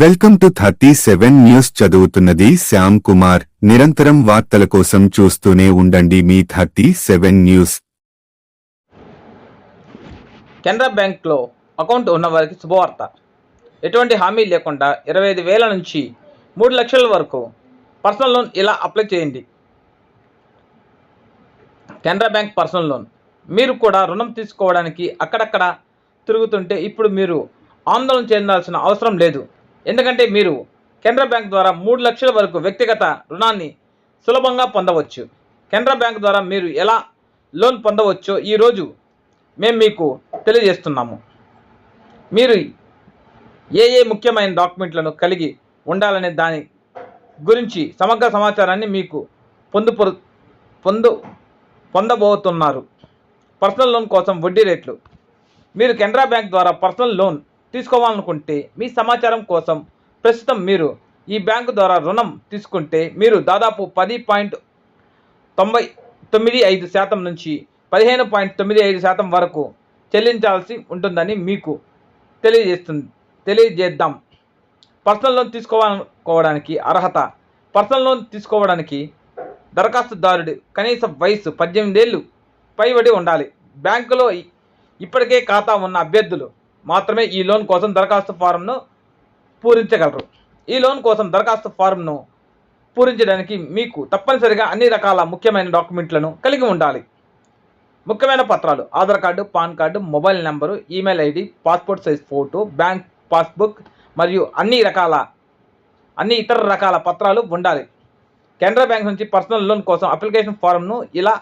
Welcome to thirty seven news చదువుతున్నది శ్యామ్ కుమార్. నిరంతరం వార్తల కోసం చూస్తూనే ఉండండి మీ థర్టీ సెవెన్ న్యూస్. కెనరా బ్యాంక్లో అకౌంట్ ఉన్నవారికి శుభవార్త. ఎటువంటి హామీ లేకుండా ఇరవై ఐదు వేల నుంచి మూడు లక్షల వరకు పర్సనల్ లోన్ ఇలా అప్లై చేయండి. Canara bank personal loan. మీరు కూడా రుణం తీసుకోవడానికి అక్కడక్కడ తిరుగుతుంటే ఇప్పుడు మీరు ఆందోళన చెందాల్సిన అవసరం లేదు. ఎందుకంటే మీరు కెనరా బ్యాంక్ ద్వారా మూడు లక్షల వరకు వ్యక్తిగత రుణాన్ని సులభంగా పొందవచ్చు. కెనరా బ్యాంక్ ద్వారా మీరు ఎలా లోన్ పొందవచ్చో ఈరోజు మేము మీకు తెలియజేస్తున్నాము. మీరు ఏ ఏ ముఖ్యమైన డాక్యుమెంట్లను కలిగి ఉండాలనే దాని గురించి సమగ్ర సమాచారాన్ని మీకు పొందు పొందు పొందబోతున్నారు. పర్సనల్ లోన్ కోసం వడ్డీ రేట్లు. మీరు కెనరా బ్యాంక్ ద్వారా పర్సనల్ లోన్ తీసుకోవాలనుకుంటే మీ సమాచారం కోసం ప్రస్తుతం మీరు ఈ బ్యాంకు ద్వారా రుణం తీసుకుంటే మీరు దాదాపు పది పాయింట్ తొంభై తొమ్మిది ఐదు శాతం నుంచి పదిహేను పాయింట్ తొమ్మిది ఐదు శాతం వరకు చెల్లించాల్సి ఉంటుందని మీకు తెలియజేస్తుంది తెలియజేద్దాం. పర్సనల్ లోన్ తీసుకోవాలనుకోవడానికి అర్హత. పర్సనల్ లోన్ తీసుకోవడానికి దరఖాస్తుదారుడు కనీస వయసు పద్దెనిమిదేళ్ళు పైబడి ఉండాలి. బ్యాంకులో ఇప్పటికే ఖాతా ఉన్న అభ్యర్థులు మాత్రమే ఈ లోన్ కోసం దరఖాస్తు ఫారంను పూరించగలరు. ఈ లోన్ కోసం దరఖాస్తు ఫారంను పూరించడానికి మీకు తప్పనిసరిగా అన్ని రకాల ముఖ్యమైన డాక్యుమెంట్లను కలిగి ఉండాలి. ముఖ్యమైన పత్రాలు Aadhaar card PAN card mobile number email ID passport size photo bank passbook మరియు అన్ని రకాల అన్ని ఇతర రకాల పత్రాలు ఉండాలి. కెనరా బ్యాంక్ నుంచి పర్సనల్ లోన్ కోసం అప్లికేషన్ ఫారంను ఇలా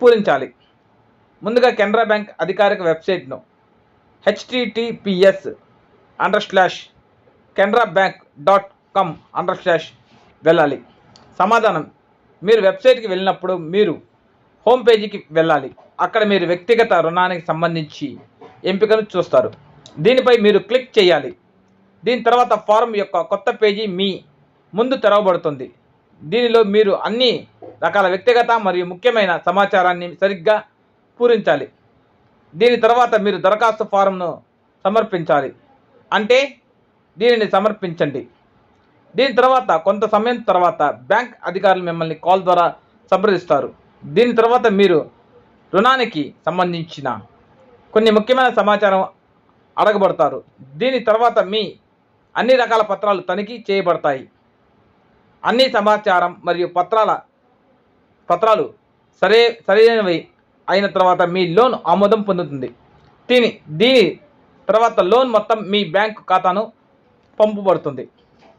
పూరించాలి. ముందుగా కెనరా బ్యాంక్ అధికారిక వెబ్సైట్ను HTTPS under slash Canara bank dot com under slash వెళ్ళాలి. సమాధానం మీరు వెబ్సైట్కి వెళ్ళినప్పుడు మీరు హోమ్ పేజీకి వెళ్ళాలి. అక్కడ మీరు వ్యక్తిగత రుణానికి సంబంధించి ఎంపికను చూస్తారు. దీనిపై మీరు క్లిక్ చేయాలి. దీని తర్వాత ఫారం యొక్క కొత్త పేజీ మీ ముందు తెరవబడుతుంది. దీనిలో మీరు అన్ని రకాల వ్యక్తిగత మరియు ముఖ్యమైన సమాచారాన్ని సరిగ్గా పూరించాలి. దీని తర్వాత మీరు దరఖాస్తు ఫారంను సమర్పించాలి. అంటే దీనిని సమర్పించండి. దీని తర్వాత కొంత సమయం తర్వాత బ్యాంక్ అధికారులు మిమ్మల్ని కాల్ ద్వారా సంప్రదిస్తారు. దీని తర్వాత మీరు రుణానికి సంబంధించిన కొన్ని ముఖ్యమైన సమాచారం అడగబడతారు. దీని తర్వాత మీ అన్ని రకాల పత్రాలు తనిఖీ చేయబడతాయి. అన్ని సమాచారం మరియు పత్రాల పత్రాలు సరే సరైనవి అయిన తర్వాత మీ లోన్ ఆమోదం పొందుతుంది. దీని దీని తర్వాత లోన్ మొత్తం మీ బ్యాంకు ఖాతాను పంపబడుతుంది.